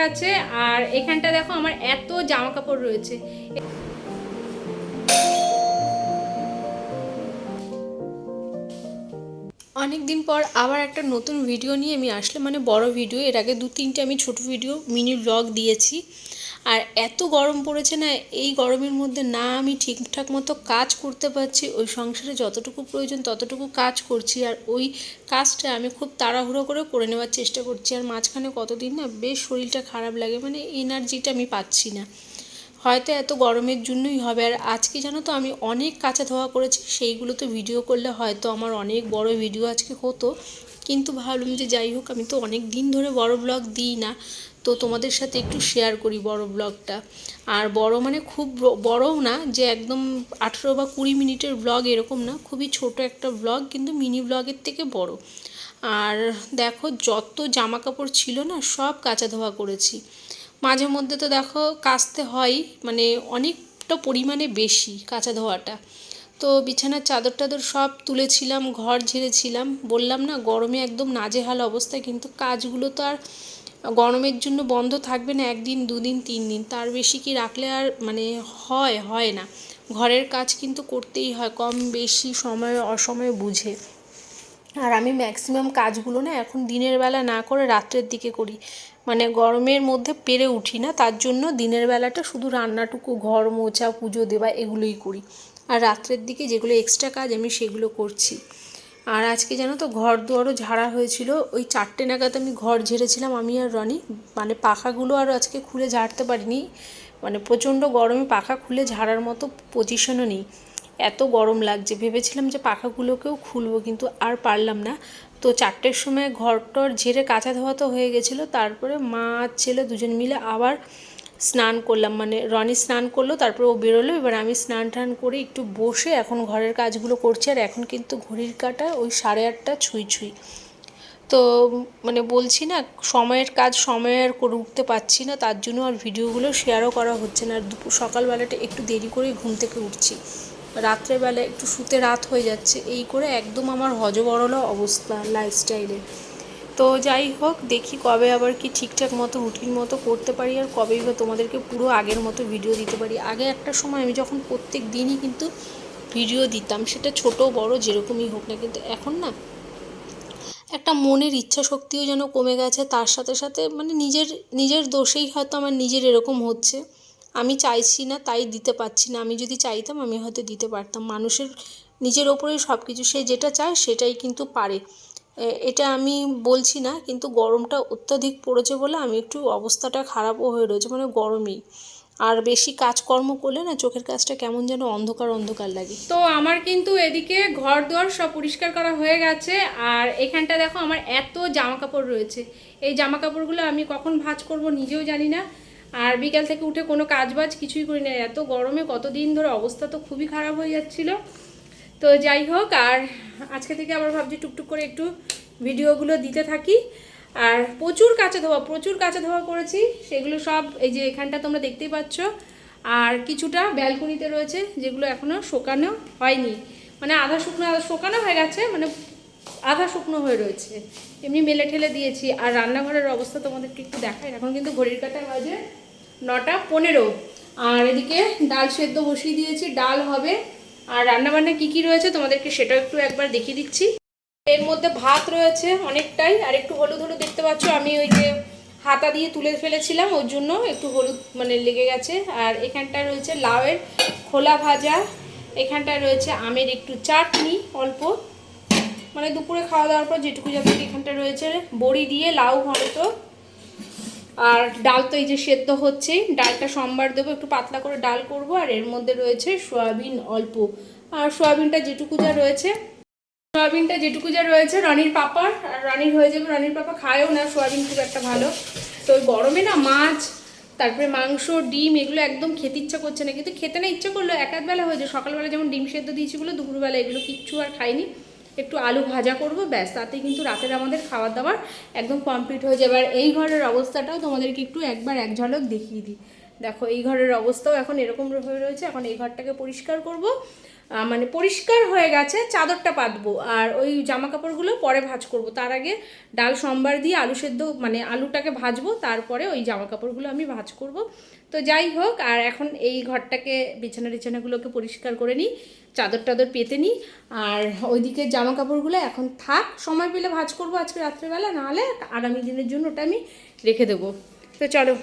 গেছে আর এখানটা দেখো আমার এত জামা কাপড় রয়েছে। অনেক দিন পর আবার একটা নতুন ভিডিও নিয়ে আমি আসলে মানে বড় ভিডিও এর আগে দু তিনটে আমি ছোট ভিডিও মিনি ব্লগ দিয়েছি। আর এত গরম পড়েছে না, এই গরমের মধ্যে না আমি ঠিকঠাক মতো কাজ করতে পারছি, ওই সংসারে যতটুকু প্রয়োজন ততটুকু কাজ করছি, আর ওই কাজটা আমি খুব তাড়াহুড়ো করে করে নেওয়ার চেষ্টা করছি। আর মাঝখানে কতদিন না বেশ শরীরটা খারাপ লাগে মানে এনার্জিটা আমি পাচ্ছি না। হয়তো এত গরমের জন্যই হবে, আর আজকে জানো তো আমি অনেক কাঁচা ধোয়া করেছি সেইগুলো তো ভিডিও করলে হয়তো আমার অনেক বড় ভিডিও আজকে হতো। কিন্তু ভাবলাম যে যাই হোক, আমি তো অনেক দিন ধরে বড় ব্লগ দিই না তো তোমাদের সাথে একটু শেয়ার করি বড় ব্লগটা আর বড় মানে খুব বড়ও না, যে একদম আঠেরো বা কুড়ি মিনিটের ব্লগ এরকম না, খুবই ছোট একটা ব্লগ কিন্তু মিনি ব্লগের থেকে বড়। আর দেখো যত জামা কাপড় ছিল না, সব কাচা ধোয়া করেছি। মাঝে মধ্যে তো দেখো কাচতে হয় মানে অনেকটা পরিমাণে বেশি কাঁচা ধোয়াটা। তো বিছানার চাদর টাদর সব তুলেছিলাম, ঘর ঝেড়েছিলাম। বললাম না, গরমে একদম নাজেহাল অবস্থা, কিন্তু কাজগুলো তো আর গরমের জন্য বন্ধ থাকবে না, একদিন, দুদিন তিন দিন তার বেশি কি রাখলে আর মানে হয় হয় না। ঘরের কাজ কিন্তু করতেই হয়, কম বেশি সময়, অসময় বুঝে। আর আমি ম্যাক্সিমাম কাজগুলো না এখন দিনের বেলা না করে রাত্রের দিকে করি। মানে গরমের মধ্যে পেরে উঠি না, তার জন্য দিনের বেলাটা শুধু রান্নাটুকু, ঘর মোছা, পুজো দেওয়া, এগুলোই করি। আর রাত্রের দিকে যেগুলো এক্সট্রা কাজ আমি সেগুলো করছি। আর আজকে জানো তো ঘর দুয়ারও ঝাড়া হয়েছিল। ওই চারটে নাগাদ আমি ঘর ঝেড়েছিলাম, আমি আর রনি। মানে পাখাগুলো আর আজকে খুলে ঝাড়তে পারিনি। মানে প্রচণ্ড গরমে পাখা খুলে ঝাড়ার মতো পজিশনও নেই। এত গরম লাগছে, ভেবেছিলাম যে পাখাগুলোকেও খুলবো, কিন্তু আর পারলাম না। তো চারটের সময় ঘরটর ঝেড়ে কাঁচা ধোয়া তো হয়ে গেছিল, তারপরে মা ছেলে দুজন মিলে আবার স্নান করলাম মানে রনি স্নান করল, তারপরে ও বেরোলো, এবার আমি স্নান টান করে একটু বসে এখন ঘরের কাজগুলো করছি, আর এখন কিন্তু ঘড়ির কাটা ওই সাড়ে আটটা ছুঁই ছুঁই। তো মানে বলছি না, সময়ের কাজ সময়ে আর করে উঠতে পারছি না, তার জন্য আর ভিডিওগুলো শেয়ারও করা হচ্ছে না, আর দুপুর সকালবেলাটা একটু দেরি করেই ঘুম থেকে উঠছি। রাত্রেবেলা একটু শুতে রাত হয়ে যাচ্ছে, এই করে একদম আমার হজবরল অবস্থা লাইফস্টাইলের তো যাই হোক, দেখি কবে আবার কি ঠিকঠাক মতো রুটিন মতো করতে পারি আর কবেই বা তোমাদেরকে পুরো আগের মতো ভিডিও দিতে পারি। আগে একটা সময় আমি যখন প্রত্যেক দিনই কিন্তু ভিডিও দিতাম, সেটা ছোট, বড় যেরকমই হোক না কিন্তু এখন না একটা মনের ইচ্ছা শক্তিও যেন কমে গেছে, তার সাথে সাথে মানে নিজের নিজের দোষেই হয়তো আমার নিজের এরকম হচ্ছে। আমি চাইছি না, তাই দিতে পারছি না। আমি যদি চাইতাম, আমি হয়তো দিতে পারতাম। মানুষের, নিজের ওপরেই সব কিছু সে যেটা চায় সেটাই কিন্তু পারে। এটা আমি বলছি না, কিন্তু গরমটা অত্যাধিক পড়েছে বলে আমি একটু অবস্থাটা খারাপও হয়ে রয়েছে মানে গরমেই। আর বেশি কাজকর্ম করলে না চোখের কাজটা কেমন যেন অন্ধকার অন্ধকার লাগে। তো আমার কিন্তু এদিকে ঘর দুয়ার সব পরিষ্কার করা হয়ে গেছে, আর এখানটা দেখো আমার এত জামা কাপড় রয়েছে। এই জামা কাপড়গুলো আমি কখন ভাঁজ করব নিজেও জানি না, আর বিকাল থেকে উঠে কোনো কাজ বাজ কিছুই করি না। এত গরমে কতদিন ধরে অবস্থা তো খুবই খারাপ হয়ে যাচ্ছিল। তো যাই হোক, আর আজকে থেকে আবার ভাবছি টুকটুক করে একটু ভিডিওগুলো দিতে থাকি। আর প্রচুর কাঁচা ধোয়া, প্রচুর কাঁচা ধোয়া করেছি, সেগুলো সব এই যে এখানটা তোমরা দেখতেই পাচ্ছ। আর কিছুটা ব্যালকনিতে রয়েছে, যেগুলো এখনও শোকানো হয়নি। মানে আধা শুকনো, আধা শোকানো হয়ে গেছে মানে আধা শুকনো হয়ে রয়েছে। এমনি মেলে ঠেলে দিয়েছি। আর রান্নাঘরের অবস্থা তোমাদেরকে একটু দেখাই। এখন কিন্তু ঘড়ির কাটা বাজে নটা পনেরো। আর এদিকে ডাল সেদ্ধ বসিয়ে দিয়েছি। ডাল হবে আর রান্নাবান্না কী কী রয়েছে তোমাদেরকে সেটাও একটু একবার দেখিয়ে দিচ্ছি। এর মধ্যে ভাত রয়েছে অনেকটাই, আর একটু হলুদ হলুদ দেখতে পাচ্ছ। আমি ওই যে হাতা দিয়ে তুলে ফেলেছিলাম, ওর জন্য একটু হলুদ মানে লেগে গেছে। আর এখানটায় রয়েছে লাউয়ের খোলা ভাজা এখানটায় রয়েছে আমের একটু চাটনি অল্প। মানে দুপুরে খাওয়া দাওয়ার পর যেটুকু যাতে এখানটা রয়েছে, বড়ি দিয়ে লাউ হয়তো আর ডাল তো এই যে সেদ্ধ হচ্ছে, ডালটা সোমবার দেবো, একটু পাতলা করে ডাল করব, আর এর মধ্যে রয়েছে সয়াবিন অল্প। আর সয়াবিনটা যেটুকু যা রয়েছে, সয়াবিনটা যেটুকু যা রয়েছে, রনির পাপার আর রনির হয়ে যাবে, রনির পাপা খায়ও না, সয়াবিন খুব একটা ভালো। তো গরমে না মাছ, তারপরে মাংস, ডিম, এগুলো একদম খেতে ইচ্ছা করছে না। কিন্তু খেতে না ইচ্ছা করল এক বেলা হয়েছে সকালবেলা যেমন ডিম সেদ্ধ দিয়েছি বলে, দুপুরবেলা এগুলো কিচ্ছু আর খাইনি। একটু আলু ভাজা করব, ব্যাস তাতে কিন্তু রাতের আমাদের খাবার দাবার একদম কমপ্লিট হয়ে যাবে। আর এই ঘরের অবস্থাটাও তোমাদেরকে একটু একবার এক ঝলক দেখিয়ে দিই। দেখো, এই ঘরের অবস্থাও এখন এরকম রয়েছে, এখন এই ঘরটাকে পরিষ্কার করব। মানে পরিষ্কার হয়ে গেছে, চাদরটা পাতবো। আর ওই জামা কাপড়গুলো পরে ভাজ করব। তার আগে ডাল, সোমবার দিয়ে আলু সেদ্ধ মানে আলুটাকে ভাজবো, তারপরে ওই জামা কাপড়গুলো আমি ভাজ করব। তো যাই হোক, আর এখন এই ঘরটাকে, বিছানা টিছানাগুলোকে পরিষ্কার করে নিই, চাদর টাদর পেতে নিই। আর ওইদিকে জামা কাপড়গুলো এখন থাক, সময় পেলে ভাজ করব আজকে রাত্রেবেলা, নাহলে আগামী দিনের জন্য ওটা আমি রেখে দেবো। তো চলো।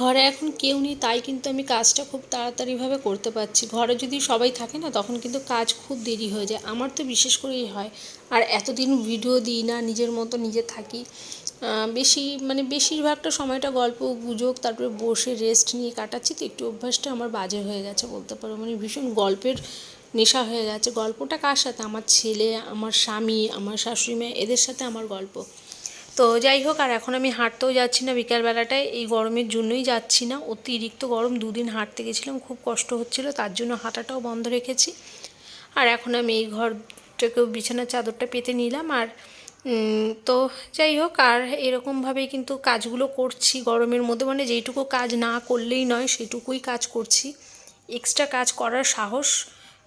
ঘরে এখন কেউ নেই, তাই কিন্তু আমি কাজটা খুব তাড়াতাড়িভাবে করতে পারছি। ঘরে যদি সবাই থাকে না, তখন কিন্তু কাজ খুব দেরি হয়ে যায়। আমার তো বিশেষ করেই হয়। আর এতদিন ভিডিও দিই না, নিজের মতো নিজে থাকি। বেশি মানে বেশিরভাগটা সময়টা গল্প, গুজব, তারপরে বসে রেস্ট নিয়ে কাটাচ্ছি তো একটু অভ্যাসটা আমার বাজে হয়ে গেছে বলতে পারো। মানে ভীষণ গল্পের নেশা হয়ে গেছে। গল্পটা কার সাথে? আমার ছেলে, আমার স্বামী, আমার শাশুড়ি মা, এদের সাথে আমার গল্প। তো যাই হোক, আর এখন আমি হাঁটতেও যাচ্ছি না বিকালবেলাটায়। এই গরমের জন্যই যাচ্ছি না। অতিরিক্ত গরম দুদিন হাঁটতে গেছিলাম, খুব কষ্ট হচ্ছিল, তার জন্য হাঁটাটাও বন্ধ রেখেছি। আর এখন আমি এই ঘরটাকেও বিছানার চাদরটা পেতে নিলাম, আর তো যাই হোক, আর এরকমভাবেই কিন্তু কাজগুলো করছি গরমের মধ্যে। মানে যেইটুকু কাজ না করলেই নয়, সেটুকুই কাজ করছি। এক্সট্রা কাজ করার সাহস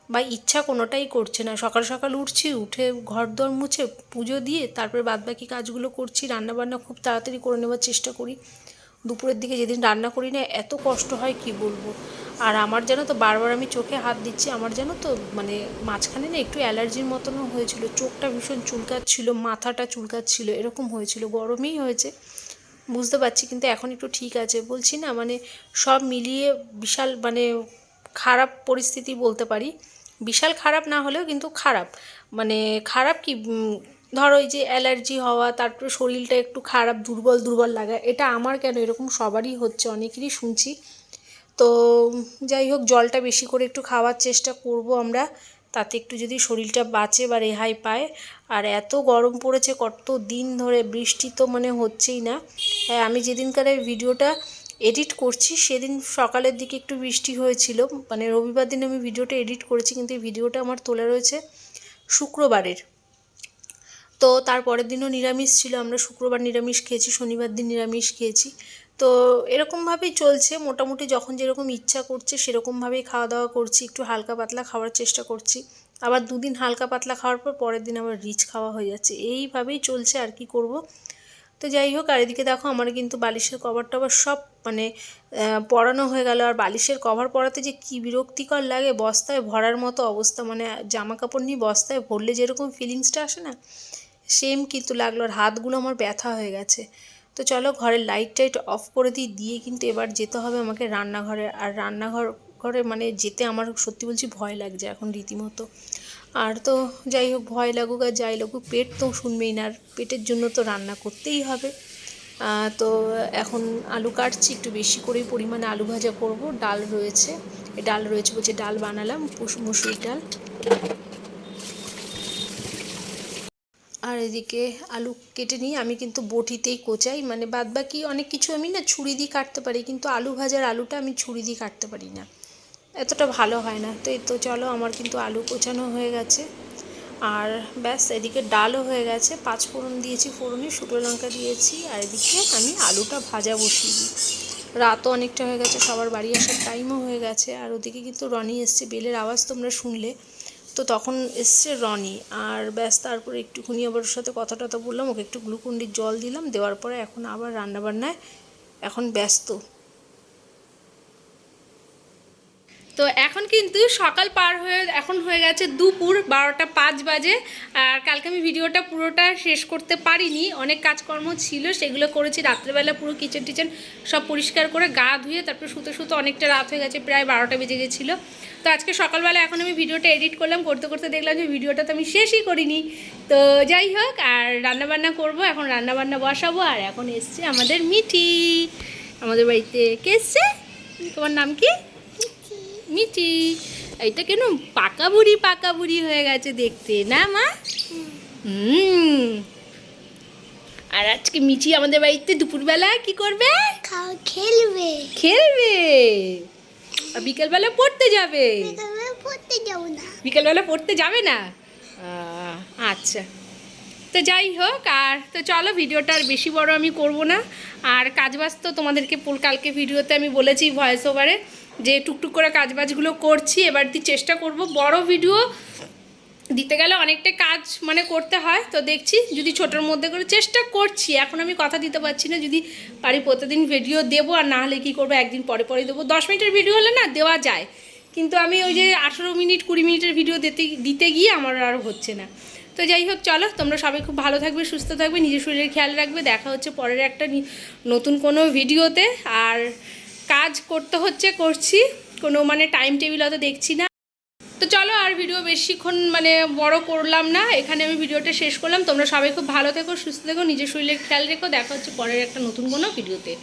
বা ইচ্ছা কোনোটাই করছে না। সকাল সকাল উঠছি, উঠে ঘর দর মুছে পুজো দিয়ে তারপরে বাদবাকি কাজগুলো করছি, রান্নাবান্না খুব তাড়াতাড়ি করে নেওয়ার চেষ্টা করি। দুপুরের দিকে যেদিন রান্না করি না, এত কষ্ট হয় কি বলব? আর আমার যেন তো, বারবার আমি চোখে হাত দিচ্ছি, আমার যেন তো মানে মাঝখানে না একটু অ্যালার্জির মতনও হয়েছিল। চোখটা ভীষণ চুলকাচ্ছিল, মাথাটা চুলকাচ্ছিল, এরকম হয়েছিল, গরমেই হয়েছে। বুঝতে পারছি, কিন্তু এখন একটু ঠিক আছে। বলছি না মানে সব মিলিয়ে বিশাল মানে খারাপ পরিস্থিতি বলতে পারি। বিশাল খারাপ না হলেও কিন্তু খারাপ। মানে খারাপ কি? ধরো এই যে অ্যালার্জি হওয়া, তারপরে শরীরটা একটু খারাপ, দুর্বল দুর্বল লাগা, এটা আমার কেন? এরকম সবারই হচ্ছে, অনেকেরই শুনছি। তো যাই হোক, জলটা বেশি করে একটু খাওয়ার চেষ্টা করব আমরা। তাতে একটু যদি শরীরটা বাঁচে বা রেহাই পায়। আর এত গরম পড়েছে, কত দিন ধরে, বৃষ্টি তো মানে হচ্ছেই না। হ্যাঁ আমি যেদিনকার ভিডিওটা এডিট করছি। সেদিন সকালের দিকে একটু বৃষ্টি হয়েছিল। মানে রবিবার দিন আমি ভিডিওটা এডিট করেছি, কিন্তু এই ভিডিওটা আমার তোলা রয়েছে শুক্রবারের। তো তারপরের দিনও নিরামিষ ছিল। আমরা শুক্রবার নিরামিষ খেয়েছি, শনিবার দিন নিরামিষ খেয়েছি। তো এরকমভাবেই চলছে। মোটামুটি যখন যেরকম ইচ্ছা করছে, সেরকমভাবেই খাওয়া দাওয়া করছি। একটু হালকা পাতলা খাওয়ার চেষ্টা করছি। আবার দুদিন হালকা পাতলা খাওয়ার পর পরের দিন আবার রিচ খাওয়া হয়ে যাচ্ছে। এইভাবেই চলছে আর কি করব। তো যাই হোক, আর এদিকে দেখো আমার কিন্তু বালিশের কভার টভার সব মানে পরানো হয়ে গেল। আর বালিশের কভার পরাতে যে কী বিরক্তিকর লাগে, বস্তায় ভরার মতো অবস্থা। মানে জামা কাপড় নিয়ে বস্তায় ভরলে যেরকম ফিলিংসটা আসে না সেম কিন্তু লাগল। আর হাতগুলো আমার ব্যথা হয়ে গেছে। তো চলো, ঘরের লাইট টাইট অফ করে দিই। দিয়ে কিন্তু এবার যেতে হবে আমাকে রান্নাঘরে। আর রান্নাঘর ঘরে মানে যেতে আমার সত্যি বলছি ভয় লাগছে এখন রীতিমতো। আর তো যাই হোক, ভয় লাগুক আর যাই লাগুক, পেট তো শুনবেই না, আর পেটের জন্য তো রান্না করতেই হবে। তো এখন আলু কাটছি, একটু বেশি করেই পরিমাণে আলু ভাজা করব। ডাল রয়েছে ডাল রয়েছে বলছে ডাল বানালাম মুসুরির ডাল। আর এদিকে আলু কেটে নিয়ে আমি কিন্তু বটিতেই কোচাই মানে বাদ বাকি অনেক কিছু আমি না ছুরি দিয়ে কাটতে পারি, কিন্তু আলু ভাজার আলুটা আমি ছুরি দিয়ে কাটতে পারি না। এতটা ভালো হয় না। তো এই তো চলো আমার কিন্তু আলু কোচানো হয়ে গেছে। আর ব্যাস, এদিকে ডালও হয়ে গেছে। পাঁচ ফোড়ন দিয়েছি ফোড়নে, শুকনো লঙ্কা দিয়েছি, আর এদিকে আমি আলুটা ভাজা বসিয়ে দিই। রাতও অনেকটা হয়ে গেছে, সবার বাড়ি আসার টাইমও হয়ে গেছে। আর ওদিকে কিন্তু রনি এসছে, বেলের আওয়াজ তোমরা শুনলে। তো তখন এসছে রনি। আর ব্যাস, তারপরে একটুখানি আবার ওর সাথে কথা টথা বললাম, ওকে একটু গ্লুকন্ডির জল দিলাম, দেওয়ার পরে এখন আবার রান্নাবান্নায় এখন ব্যস্ত। তো এখন কিন্তু সকাল পার হয়ে, এখন হয়ে গেছে দুপুর বারোটা পাঁচ বাজে। আর কালকে আমি ভিডিওটা পুরোটা শেষ করতে পারিনি। অনেক কাজকর্ম ছিল, সেগুলো করেছি। রাত্রেবেলা পুরো কিচেন টিচেন সব পরিষ্কার করে গা ধুয়ে তারপর শুতে শুতে অনেকটা রাত হয়ে গেছে, প্রায় বারোটা বেজে গেছিল। তো আজকে সকালবেলা এখন আমি ভিডিওটা এডিট করলাম, করতে করতে দেখলাম যে ভিডিওটা তো আমি শেষই করিনি। তো যাই হোক, আর রান্নাবান্না করব, এখন রান্নাবান্না বসাবো, আর এখন এসছে আমাদের মিঠি। আমাদের বাড়িতে কে এসছে? তোমার নাম কি? মিঠি এইটা কেন পাকা বুড়ি পাকা বুড়ি হয়ে গেছে দেখতে না মা? হুম। আর আজকে মিচি আমাদের বাড়িতে দুপুরবেলা কি করবে? খেলবে। খেলবে। আর বিকেলবেলা পড়তে যাবে। বিকালে পড়তে যাব না। বিকেলবেলা পড়তে যাবে না? আচ্ছা। তো যাই হোক আর তো চলো ভিডিওটা আর বেশি বড় আমি করব না। আর কাজবাজ তো তোমাদেরকে কালকে ভিডিওতে আমি বলেছি ভয়েস ওভারে যে টুকটুক করে কাজবাজগুলো করছি, এবার দিয়ে চেষ্টা করব। বড় ভিডিও দিতে গেলে অনেকটা কাজ মানে করতে হয়। তো দেখছি যদি ছোটোর মধ্যে করে চেষ্টা করছি, এখন আমি কথা দিতে পারছি না। যদি পারি প্রতিদিন ভিডিও দেবো, আর না হলে কী করব, একদিন পরে পরে দেবো। দশ মিনিটের ভিডিও হলে না দেওয়া যায়। কিন্তু আমি ওই যে আঠেরো মিনিট, কুড়ি মিনিটের ভিডিও দিতে দিতে গিয়ে আমার আর হচ্ছে না। তো যাই হোক, চলো, তোমরা সবাই খুব ভালো থাকবে, সুস্থ থাকবে, নিজের শরীরের খেয়াল রাখবে। দেখা হচ্ছে পরের একটা নতুন কোনো ভিডিওতে আর কাজ করতে হচ্ছে, করছি। কোনো মানে টাইম টেবিল অত দেখছি না। তো চলো আর ভিডিও বেশিক্ষণ মানে বড় করলাম না। এখানে আমি ভিডিওটা শেষ করলাম। তোমরা সবাই খুব ভালো থেকো, সুস্থ থেকো, নিজের শরীরের খেয়াল রেখো। দেখা হচ্ছে পরের একটা নতুন কোনো ভিডিওতে